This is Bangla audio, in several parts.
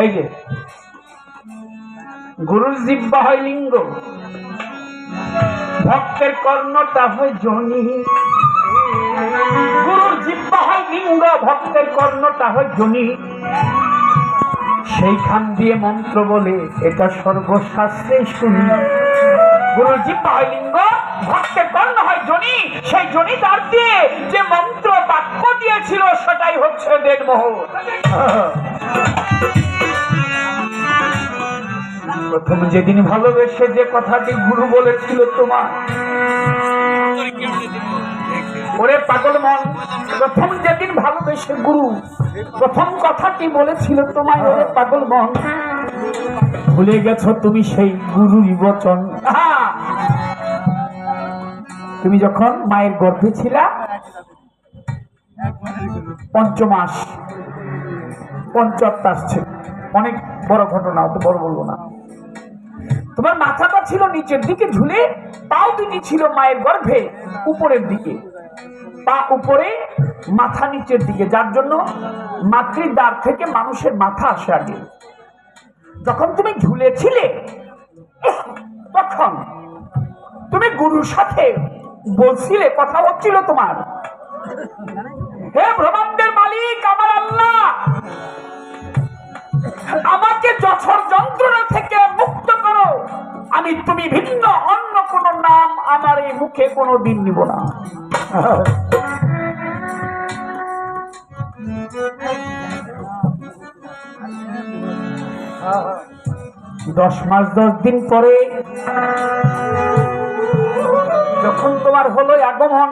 এই যে, গুরুর জিব্বা হয় লিঙ্গ। ভক্তের কর্ণটা হয় জনি গুরুর জিব্বা হয় লিঙ্গ, ভক্তের কর্ণটা হয় জনি সেইখান দিয়ে মন্ত্র বলে, এটা সর্বশাস্ত্রে শুনি। গুরুর জিব্বা হয় লিঙ্গ, ভক্তের কর্ণ হয় জনি সেই জনি তার দিয়ে যে মন্ত্র বাক্য দিয়েছিল, সেটাই হচ্ছে দেড়মোহ প্রথম যেদিন ভালোবেসে যে কথাটি গুরু বলেছিল তোমার। ওরে পাগল মন, প্রথম যেদিন ভালোবেসে গুরু, প্রথম কথাটি বলেছিল তোমায় ওরে পাগল মন। ভুলে গেছো তুমি সেই গুরুরই বচন। তুমি যখন মায়ের গর্ভে ছিলা, পঞ্চমাস পঞ্চাত্ত আসছে অনেক বড় ঘটনা, অত বড় বলব না। তোমার মাথাটা ছিল নিচের দিকে ঝুলে, পাও দুটি ছিল মায়ের গর্ভে উপরের দিকে। পা উপরে, মাথা নিচের দিকে। যার জন্য মাতৃদ্বার থেকে মানুষের মাথা আসে আগে। যখন তুমি ঝুলেছিলে তখন তুমি গুরুর সাথে বলছিলে, কথা হচ্ছিল তোমার, হে ব্রহ্মাণ্ডের মালিক, আমার আল্লাহ, আমাকে যথর যন্ত্রণা থেকে আমি তুমি ভিন্ন, অন্য কোন নাম আমার এই মুখে কোনো দিন নিব না। দশ মাস, দশ দিন পরে যখন তোমার হলো আগমন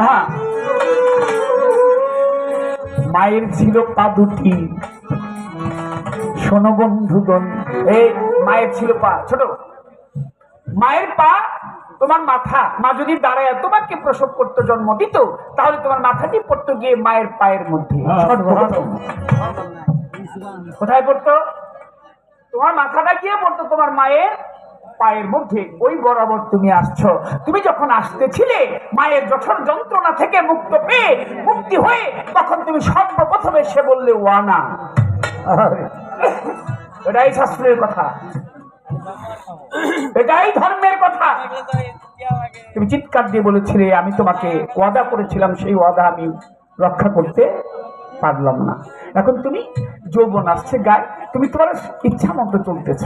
হ্যাঁ মায়ের ছিল পা দুটি। শোনো বন্ধুগণ, এই মায়ের ছিল পা, ছোট। মায়ের পা তোমার মাথা মা যদি দাঁড়ায় তোমাকে প্রসব করতে জন্ম দিত তাহলে তোমার মাথাটি পড়তো গিয়ে মায়ের পায়ের মধ্যে। কোথায় পড়তো? তোমার মাথাটা গিয়ে পড়তো তোমার মায়ের পায়ের মধ্যে। ওই বরাবর তুমি আসছো। তুমি যখন আসতেছিলে মায়ের যখন যন্ত্রণা থেকে মুক্ত পেয়ে মুক্তি হয়ে তখন তুমি সর্বপ্রথম এসে বললে ওয়ানা। এটাই শাস্ত্রের কথা। এটাই ধর্মের কথা। তুমি চিৎকার দিয়ে বলেছিলে, আমি তোমাকে ওয়াদা করেছিলাম, সেই ওয়াদা আমি রক্ষা করতে পারলাম না। এখন তুমি যৌবন আসছে গায়ে, তুমি তোমার ইচ্ছা মতো চলতেছ।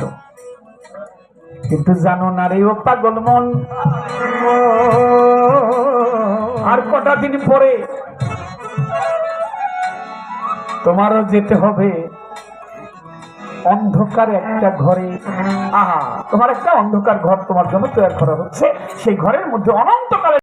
কিন্তু জানো না রে ও পাগল মন। আর কটা দিন পরে তোমারও যেতে হবে। অন্ধকার একটা ঘরে। আহা, তোমার একটা অন্ধকার ঘর তোমার জন্য তৈরি করা হচ্ছে। সেই ঘরের মধ্যে অনন্তকালের